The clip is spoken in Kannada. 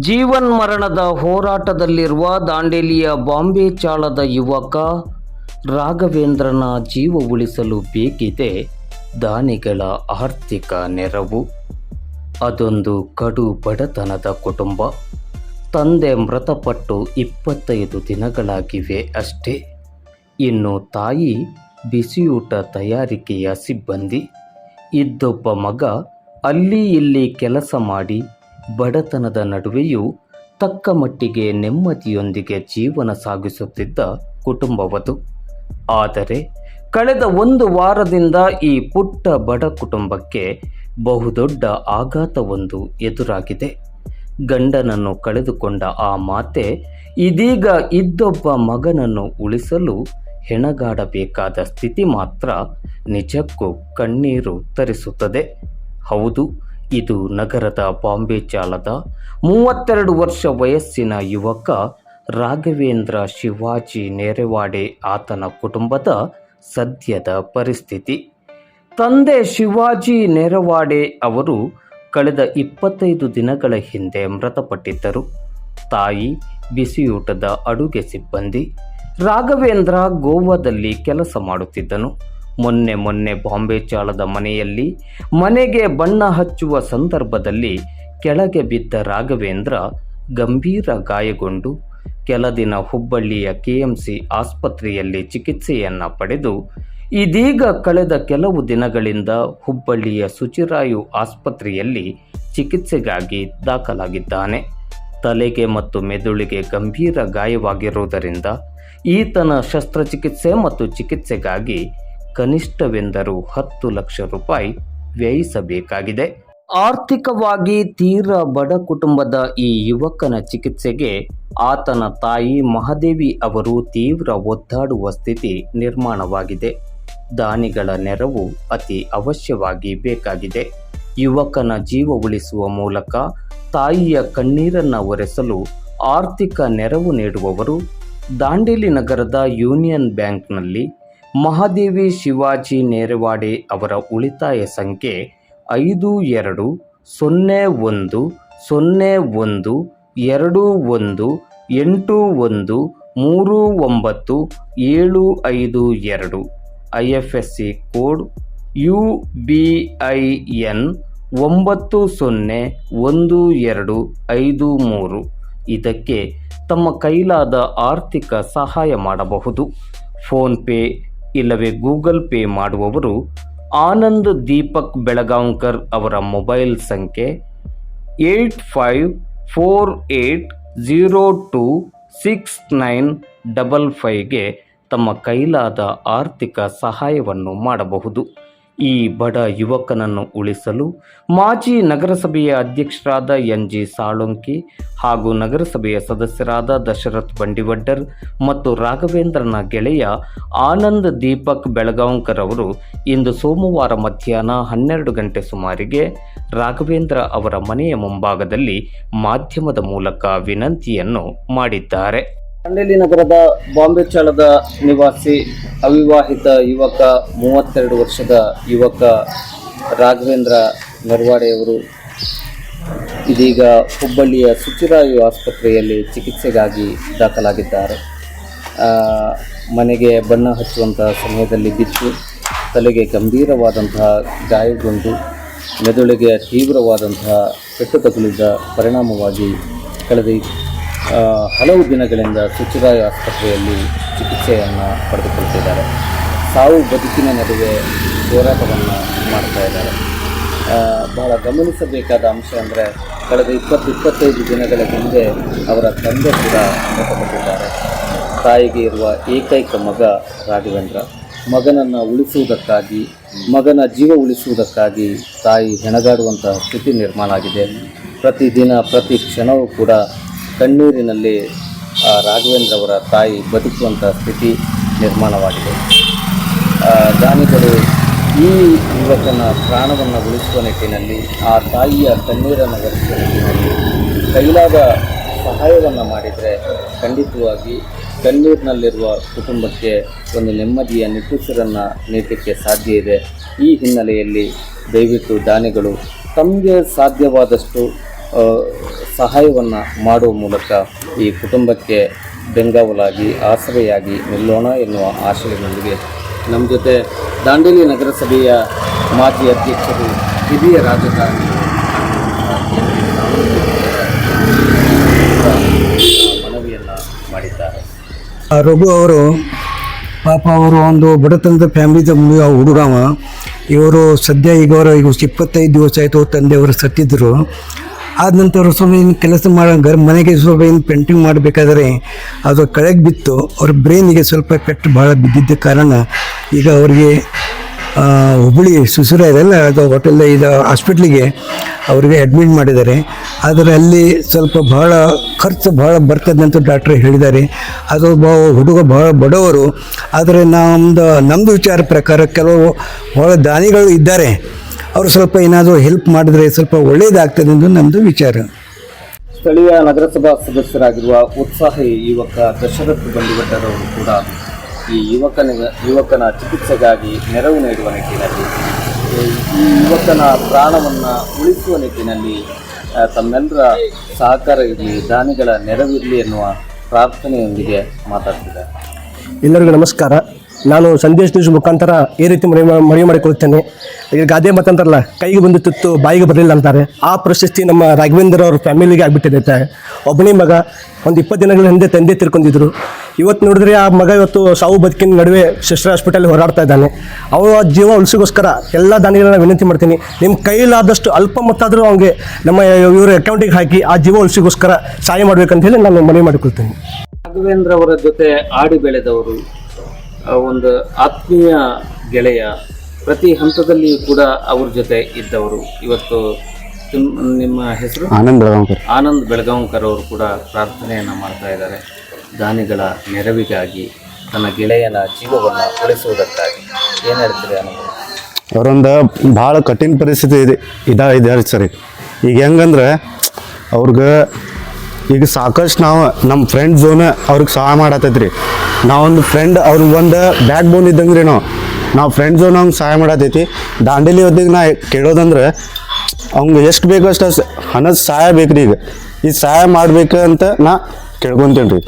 ಜೀವನ್ಮರಣದ ಹೋರಾಟದಲ್ಲಿರುವ ದಾಂಡೇಲಿಯ ಬಾಂಬೆ ಚಾಳದ ಯುವಕ ರಾಘವೇಂದ್ರನ ಜೀವ ಉಳಿಸಲು ಬೇಕಿದೆ ದಾನಿಗಳ ಆರ್ಥಿಕ ನೆರವು. ಅದೊಂದು ಕಡು ಬಡತನದ ಕುಟುಂಬ. ತಂದೆ ಮೃತಪಟ್ಟು ಇಪ್ಪತ್ತೈದು ದಿನಗಳಾಗಿವೆ ಅಷ್ಟೇ. ಇನ್ನು ತಾಯಿ ಬಿಸಿಯೂಟ ತಯಾರಿಕೆಯ ಸಿಬ್ಬಂದಿ. ಇದ್ದೊಬ್ಬ ಮಗ ಅಲ್ಲಿ ಇಲ್ಲಿ ಕೆಲಸ ಮಾಡಿ ಬಡತನದ ನಡುವೆಯೂ ತಕ್ಕ ಮಟ್ಟಿಗೆ ನೆಮ್ಮದಿಯೊಂದಿಗೆ ಜೀವನ ಸಾಗಿಸುತ್ತಿದ್ದ ಕುಟುಂಬವದು. ಆದರೆ ಕಳೆದ ಒಂದು ವಾರದಿಂದ ಈ ಪುಟ್ಟ ಬಡ ಕುಟುಂಬಕ್ಕೆ ಬಹುದೊಡ್ಡ ಆಘಾತವೊಂದು ಎದುರಾಗಿದೆ. ಗಂಡನನ್ನು ಕಳೆದುಕೊಂಡ ಆ ಮಾತೆ ಇದೀಗ ಇದ್ದೊಬ್ಬ ಮಗನನ್ನು ಉಳಿಸಲು ಹೆಣಗಾಡಬೇಕಾದ ಸ್ಥಿತಿ ಮಾತ್ರ ನಿಜಕ್ಕೂ ಕಣ್ಣೀರು ತರಿಸುತ್ತದೆ. ಹೌದು ಇದು ನಗರದ ಬಾಂಬೆ ಚಾಲದ ಮೂವತ್ತೆರಡು ವರ್ಷ ವಯಸ್ಸಿನ ಯುವಕ ರಾಘವೇಂದ್ರ ಶಿವಾಜಿ ನೇರೆವಾಡೆ ಆತನ ಕುಟುಂಬದ ಸದ್ಯದ ಪರಿಸ್ಥಿತಿ. ತಂದೆ ಶಿವಾಜಿ ನೆರವಾಡೆ ಅವರು ಕಳೆದ ಇಪ್ಪತ್ತೈದು ದಿನಗಳ ಹಿಂದೆ ಮೃತಪಟ್ಟಿದ್ದರು. ತಾಯಿ ಬಿಸಿಯೂಟದ ಅಡುಗೆ ಸಿಬ್ಬಂದಿ. ರಾಘವೇಂದ್ರ ಗೋವಾದಲ್ಲಿ ಕೆಲಸ ಮಾಡುತ್ತಿದ್ದನು. ಮೊನ್ನೆ ಮೊನ್ನೆ ಬಾಂಬೆ ಚಾಳದ ಮನೆಯಲ್ಲಿ ಮನೆಗೆ ಬಣ್ಣ ಹಚ್ಚುವ ಸಂದರ್ಭದಲ್ಲಿ ಕೆಳಗೆ ಬಿದ್ದ ರಾಘವೇಂದ್ರ ಗಂಭೀರ ಗಾಯಗೊಂಡು ಕೆಲ ದಿನ ಹುಬ್ಬಳ್ಳಿಯ ಕೆಎಂಸಿ ಆಸ್ಪತ್ರೆಯಲ್ಲಿ ಚಿಕಿತ್ಸೆಯನ್ನ ಪಡೆದು ಇದೀಗ ಕಳೆದ ಕೆಲವು ದಿನಗಳಿಂದ ಹುಬ್ಬಳ್ಳಿಯ ಸುಚಿರಾಯು ಆಸ್ಪತ್ರೆಯಲ್ಲಿ ಚಿಕಿತ್ಸೆಗಾಗಿ ದಾಖಲಾಗಿದ್ದಾನೆ. ತಲೆಗೆ ಮತ್ತು ಮೆದುಳಿಗೆ ಗಂಭೀರ ಗಾಯವಾಗಿರುವುದರಿಂದ ಈತನ ಶಸ್ತ್ರಚಿಕಿತ್ಸೆ ಮತ್ತು ಚಿಕಿತ್ಸೆಗಾಗಿ ಕನಿಷ್ಠವೆಂದರೂ ಹತ್ತು ಲಕ್ಷ ರೂಪಾಯಿ ವ್ಯಯಿಸಬೇಕಾಗಿದೆ. ಆರ್ಥಿಕವಾಗಿ ತೀರ ಬಡ ಕುಟುಂಬದ ಈ ಯುವಕನ ಚಿಕಿತ್ಸೆಗೆ ಆತನ ತಾಯಿ ಮಹಾದೇವಿ ಅವರು ತೀವ್ರ ಒದ್ದಾಡುವ ಸ್ಥಿತಿ ನಿರ್ಮಾಣವಾಗಿದೆ. ದಾನಿಗಳ ನೆರವು ಅತಿ ಅವಶ್ಯವಾಗಿ ಬೇಕಾಗಿದೆ. ಯುವಕನ ಜೀವ ಉಳಿಸುವ ಮೂಲಕ ತಾಯಿಯ ಕಣ್ಣೀರನ್ನು ಒರೆಸಲು ಆರ್ಥಿಕ ನೆರವು ನೀಡುವವರು ದಾಂಡೇಲಿ ನಗರದ ಯೂನಿಯನ್ ಬ್ಯಾಂಕ್ನಲ್ಲಿ ಮಹಾದೇವಿ ಶಿವಾಜಿ ನೇರವಾಡಿ ಅವರ ಉಳಿತಾಯ ಸಂಖ್ಯೆ ಐದು, ಎರಡು, ಸೊನ್ನೆ, ಒಂದು ಸೊನ್ನೆ, ಒಂದು, ಎರಡು, ಒಂದು, ಎಂಟು, ಒಂದು, ಮೂರು, ಒಂಬತ್ತು, ಏಳು, ಐದು, ಎರಡು. I F S C code U B I N ಒಂಬತ್ತು, ಸೊನ್ನೆ, ಒಂದು, ಎರಡು, ಐದು, ಮೂರು. ಇದಕ್ಕೆ ತಮ್ಮ ಕೈಲಾದ ಆರ್ಥಿಕ ಸಹಾಯ ಮಾಡಬಹುದು. ಫೋನ್ಪೇ ಇಲ್ಲವೇ ಗೂಗಲ್ ಪೇ ಮಾಡುವವರು ಆನಂದ್ ದೀಪಕ್ ಬೆಳಗಾಂವ್ಕರ್ ಅವರ ಮೊಬೈಲ್ ಸಂಖ್ಯೆ eight five four eight zero two six nine double ಫೈವ್ಗೆ ತಮ್ಮ ಕೈಲಾದ ಆರ್ಥಿಕ ಸಹಾಯವನ್ನು ಮಾಡಬಹುದು. ಈ ಬಡ ಯುವಕನನ್ನು ಉಳಿಸಲು ಮಾಜಿ ನಗರಸಭೆಯ ಅಧ್ಯಕ್ಷರಾದ ಎನ್ ಜಿ ಸಾಳುಂಕಿ ಹಾಗೂ ನಗರಸಭೆಯ ಸದಸ್ಯರಾದ ದಶರಥ್ ಬಂಡಿವಡ್ಡರ್ ಮತ್ತು ರಾಘವೇಂದ್ರನ ಗೆಳೆಯ ಆನಂದ್ ದೀಪಕ್ ಬೆಳಗಾಂವ್ಕರ್ ಅವರು ಇಂದು ಸೋಮವಾರ ಮಧ್ಯಾಹ್ನ ಹನ್ನೆರಡು ಗಂಟೆ ಸುಮಾರಿಗೆ ರಾಘವೇಂದ್ರ ಅವರ ಮನೆಯ ಮುಂಭಾಗದಲ್ಲಿ ಮಾಧ್ಯಮದ ಮೂಲಕ ವಿನಂತಿಯನ್ನು ಮಾಡಿದ್ದಾರೆ. ದಾಂಡೇಲಿ ನಗರದ ಬಾಂಬೆ ಚಾಳದ ನಿವಾಸಿ ಅವಿವಾಹಿತ ಯುವಕ, ಮೂವತ್ತೆರಡು ವರ್ಷದ ಯುವಕ ರಾಘವೇಂದ್ರ ನರ್ವಾಡೆಯವರು ಇದೀಗ ಹುಬ್ಬಳ್ಳಿಯ ಸುಚಿರಾಯು ಆಸ್ಪತ್ರೆಯಲ್ಲಿ ಚಿಕಿತ್ಸೆಗಾಗಿ ದಾಖಲಾಗಿದ್ದಾರೆ. ಮನೆಗೆ ಬಣ್ಣ ಹಚ್ಚುವಂತಹ ಸಮಯದಲ್ಲಿ ಬಿದ್ದು ತಲೆಗೆ ಗಂಭೀರವಾದಂತಹ ಗಾಯಗೊಂಡು ಮೆದುಳಿಗೆ ತೀವ್ರವಾದಂತಹ ಪೆಟ್ಟು ತಗುಲಿದ ಪರಿಣಾಮವಾಗಿ ಕಳೆದ ಹಲವು ದಿನಗಳಿಂದ ಸುಚಿರಾಯ ಆಸ್ಪತ್ರೆಯಲ್ಲಿ ಚಿಕಿತ್ಸೆಯನ್ನು ಪಡೆದುಕೊಳ್ತಿದ್ದಾರೆ ಸಾವು ಬದುಕಿನ ನಡುವೆ ಹೋರಾಟವನ್ನು ಮಾಡ್ತಾ ಇದ್ದಾರೆ. ಬಹಳ ಗಮನಿಸಬೇಕಾದ ಅಂಶ ಅಂದರೆ ಕಳೆದ ಇಪ್ಪತ್ತು, ಇಪ್ಪತ್ತೈದು ದಿನಗಳ ಹಿಂದೆ ಅವರ ತಂದೆ ಕೂಡ ಮೃತಪಟ್ಟಿದ್ದಾರೆ. ತಾಯಿಗೆ ಇರುವ ಏಕೈಕ ಮಗ ರಾಘವೇಂದ್ರ. ಮಗನನ್ನು ಉಳಿಸುವುದಕ್ಕಾಗಿ, ಮಗನ ಜೀವ ಉಳಿಸುವುದಕ್ಕಾಗಿ ತಾಯಿ ಹೆಣಗಾಡುವಂತಹ ಸ್ಥಿತಿ ನಿರ್ಮಾಣ ಆಗಿದೆ. ಪ್ರತಿದಿನ, ಪ್ರತಿ ಕ್ಷಣವೂ ಕೂಡ ಕಣ್ಣೀರಿನಲ್ಲಿ ರಾಘವೇಂದ್ರ ಅವರ ತಾಯಿ ಬದುಕುವಂಥ ಸ್ಥಿತಿ ನಿರ್ಮಾಣವಾಗಿದೆ. ದಾನಿಗಳು ಈ ಯುವಕನ ಪ್ರಾಣವನ್ನು ಉಳಿಸುವ ನಿಟ್ಟಿನಲ್ಲಿ ಆ ತಾಯಿಯ ಕಣ್ಣೀರನ್ನು ಒರೆಸುವ ನಿಟ್ಟಿನಲ್ಲಿ ಕೈಲಾದ ಸಹಾಯವನ್ನು ಮಾಡಿದರೆ ಖಂಡಿತವಾಗಿ ಕಣ್ಣೀರಿನಲ್ಲಿರುವ ಕುಟುಂಬಕ್ಕೆ ಒಂದು ನೆಮ್ಮದಿಯ ನಿಟ್ಟುಸಿರನ್ನು ನೀಡಲಿಕ್ಕೆ ಸಾಧ್ಯ ಇದೆ. ಈ ಹಿನ್ನೆಲೆಯಲ್ಲಿ ದಯವಿಟ್ಟು ದಾನಿಗಳು ತಮಗೆ ಸಾಧ್ಯವಾದಷ್ಟು ಸಹಾಯವನ್ನು ಮಾಡುವ ಮೂಲಕ ಈ ಕುಟುಂಬಕ್ಕೆ ಬೆಂಗಾವಲಾಗಿ, ಆಸರೆಯಾಗಿ ನಿಲ್ಲೋಣ ಎನ್ನುವ ಆಶಯದೊಂದಿಗೆ ನಮ್ಮ ಜೊತೆ ದಾಂಡೇಲಿ ನಗರಸಭೆಯ ಮಾಜಿ ಅಧ್ಯಕ್ಷರು ಹಿರಿಯ ರಾಜಕಾರಣಿ, ಮನವಿಯನ್ನು ಮಾಡಿದ್ದಾರೆ. ರಘು ಅವರು, ಪಾಪ ಅವರು ಒಂದು ಬಡತನದ ಫ್ಯಾಮಿಲಿದ ಹುಡುಗವ ಇವರು ಸದ್ಯ ಈಗ ಅವರು ಈಗ ಇಪ್ಪತ್ತೈದು ದಿವಸ ಆಯಿತು ತಂದೆಯವರು ಸತ್ತಿದ್ದರು ಆದ ನಂತರ ಸ್ವಲ್ಪ ಕೆಲಸ ಮಾಡೋ ಮನೆಗೆ ಸ್ವಲ್ಪ ಪೇಂಟಿಂಗ್ ಮಾಡಬೇಕಾದ್ರೆ ಅದು ಕಳೆಗೆ ಬಿತ್ತು. ಅವ್ರ ಬ್ರೈನಿಗೆ ಸ್ವಲ್ಪ ಪೆಟ್ಟು ಭಾಳ ಬಿದ್ದಿದ್ದ ಕಾರಣ ಈಗ ಅವರಿಗೆ ಹುಬ್ಬಳ್ಳಿ ಸುಸೂರ ಇದೆಲ್ಲ ಅದು ಹೋಟೆಲ್ ಇದು ಹಾಸ್ಪಿಟ್ಲಿಗೆ ಅವರಿಗೆ ಅಡ್ಮಿಟ್ ಮಾಡಿದ್ದಾರೆ. ಆದರೆ ಅಲ್ಲಿ ಸ್ವಲ್ಪ ಭಾಳ ಖರ್ಚು ಭಾಳ ಬರ್ತದೆ ಅಂತ ಡಾಕ್ಟ್ರ್ ಹೇಳಿದ್ದಾರೆ. ಅದು ಬ ಹುಡುಗ ಭಾಳ ಬಡವರು. ಆದರೆ ನಮ್ಮದು ನಮ್ಮದು ವಿಚಾರ ಪ್ರಕಾರ ಕೆಲವು ಭಾಳ ದಾನಿಗಳು ಇದ್ದಾರೆ. ಅವರು ಸ್ವಲ್ಪ ಏನಾದರೂ ಹೆಲ್ಪ್ ಮಾಡಿದ್ರೆ ಸ್ವಲ್ಪ ಒಳ್ಳೆಯದಾಗ್ತದೆ ಎಂದು ನಮ್ಮದು ವಿಚಾರ. ಸ್ಥಳೀಯ ನಗರಸಭಾ ಸದಸ್ಯರಾಗಿರುವ ಉತ್ಸಾಹಿ ಯುವಕ ದಶರಥ್ ಬಂಡಿಭಟ್ಟರವರು ಕೂಡ ಈ ಯುವಕನ ಯುವಕನ ಚಿಕಿತ್ಸೆಗಾಗಿ ನೆರವು ನೀಡುವ ನಿಟ್ಟಿನಲ್ಲಿ ಈ ಯುವಕನ ಪ್ರಾಣವನ್ನು ಉಳಿಸುವ ನಿಟ್ಟಿನಲ್ಲಿ ತಮ್ಮೆಲ್ಲರ ಸಹಕಾರ ಇರಲಿ ದಾನಿಗಳ ನೆರವಿರಲಿ ಎನ್ನುವ ಪ್ರಾರ್ಥನೆಯೊಂದಿಗೆ ಮಾತಾಡ್ತಿದ್ದಾರೆ. ಎಲ್ಲರಿಗೂ ನಮಸ್ಕಾರ. ನಾನು ಸಂದೇಶ್ ನ್ಯೂಸ್ ಮುಖಾಂತರ ಈ ರೀತಿ ಮನವಿ ಮಾಡಿ ಮನವಿ ಮಾಡಿಕೊಳ್ಳುತ್ತೇನೆ ಈಗ ಗಾದೆ ಮಾತಂತಾರಲ್ಲ, ಕೈಗೆ ಬಂದು ತುತ್ತು, ಬಾಯಿಗೆ ಬರಲಿಲ್ಲ ಅಂತಾರೆ. ಆ ಪ್ರಶಸ್ತಿ ನಮ್ಮ ರಾಘವೇಂದ್ರ ಅವ್ರ ಫ್ಯಾಮಿಲಿಗೆ ಆಗಿಬಿಟ್ಟಿದೆ ಒಬ್ಬನೇ ಮಗ, ಒಂದು ಇಪ್ಪತ್ತು ದಿನಗಳ ಹಿಂದೆ ತಂದೆ ತಿರ್ಕೊಂಡಿದ್ರು. ಇವತ್ತು ನೋಡಿದ್ರೆ ಆ ಮಗ ಇವತ್ತು ಸಾವು ಬದುಕಿನ ನಡುವೆ ಸಿಸ್ಟರ್ ಹಾಸ್ಪಿಟಲ್ ಹೋರಾಡ್ತಾ ಇದ್ದಾನೆ. ಆ ಜೀವ ಉಳಿಸಿಗೋಸ್ಕರ ಎಲ್ಲ ದಾನಿಗಳನ್ನ ವಿನಂತಿ ಮಾಡ್ತೀನಿ. ನಿಮ್ಮ ಕೈಲಾದಷ್ಟು ಅಲ್ಪ ಮೊತ್ತಾದರೂ ಅವನಿಗೆ ನಮ್ಮ ಇವರ ಅಕೌಂಟಿಗೆ ಹಾಕಿ ಆ ಜೀವ ಉಳಿಸಿಗೋಸ್ಕರ ಸಹಾಯ ಮಾಡ್ಬೇಕಂತ ಹೇಳಿ ನಾನು ಮನವಿ ಮಾಡಿಕೊಳ್ತೀನಿ. ರಾಘವೇಂದ್ರ ಅವರ ಜೊತೆ ಆಡಿ ಬೆಳೆದವರು ಒಂದು ಆತ್ಮೀಯ ಗೆಳೆಯ ಪ್ರತಿ ಹಂತದಲ್ಲಿಯೂ ಕೂಡ ಅವ್ರ ಜೊತೆ ಇದ್ದವರು. ಇವತ್ತು ನಿಮ್ಮ ಹೆಸರು? ಆನಂದ್ ಬೆಳಗಾಂಕರ್ ಆನಂದ್ ಬೆಳಗಾಂಕರ್ ಅವರು ಕೂಡ ಪ್ರಾರ್ಥನೆಯನ್ನು ಮಾಡ್ತಾ ಇದ್ದಾರೆ. ದಾನಿಗಳ ನೆರವಿಗಾಗಿ ತನ್ನ ಗೆಳೆಯನ ಜೀವವನ್ನು ಉಳಿಸುವುದಕ್ಕಾಗಿ. ಏನು ಹೇಳ್ತೀರಿ ಅನುಭವ ಅವರೊಂದು ಭಾಳ ಕಠಿಣ ಪರಿಸ್ಥಿತಿ ಇದೆ ಇದಾ ಇದೆ ಸರಿ. ಈಗ ಹೆಂಗಂದ್ರೆ ಅವ್ರಿಗೆ ಈಗ ಸಾಕಷ್ಟು ನಾವು ನಮ್ಮ ಫ್ರೆಂಡ್ ಝೋನ್ ಅವ್ರಿಗೆ ಸಹಾಯ ಮಾಡತ್ತೈತ್ರಿ ನಾವೊಂದು ಫ್ರೆಂಡ್ ಅವ್ರಿಗೆ ಒಂದು ಬ್ಯಾಕ್ ಬೋನ್ ಇದ್ದಂಗೆ ರೀ ನಾವು ನಾವು ಫ್ರೆಂಡ್ ಝೋನ್ ಸಹಾಯ ಮಾಡತೈತಿ. ದಾಂಡೇಲಿ ಹೊತ್ತಿಗೆ ನಾ ಕೇಳೋದಂದ್ರೆ, ಅವ್ನಿಗೆ ಎಷ್ಟು ಬೇಕೋ ಅಷ್ಟು ಹಣದ ಸಹಾಯ ಬೇಕು ರೀ ಈಗ. ಈ ಸಹಾಯ ಮಾಡಬೇಕು ಅಂತ ನಾ ಕೇಳ್ಕೊತೇನೆ ರೀ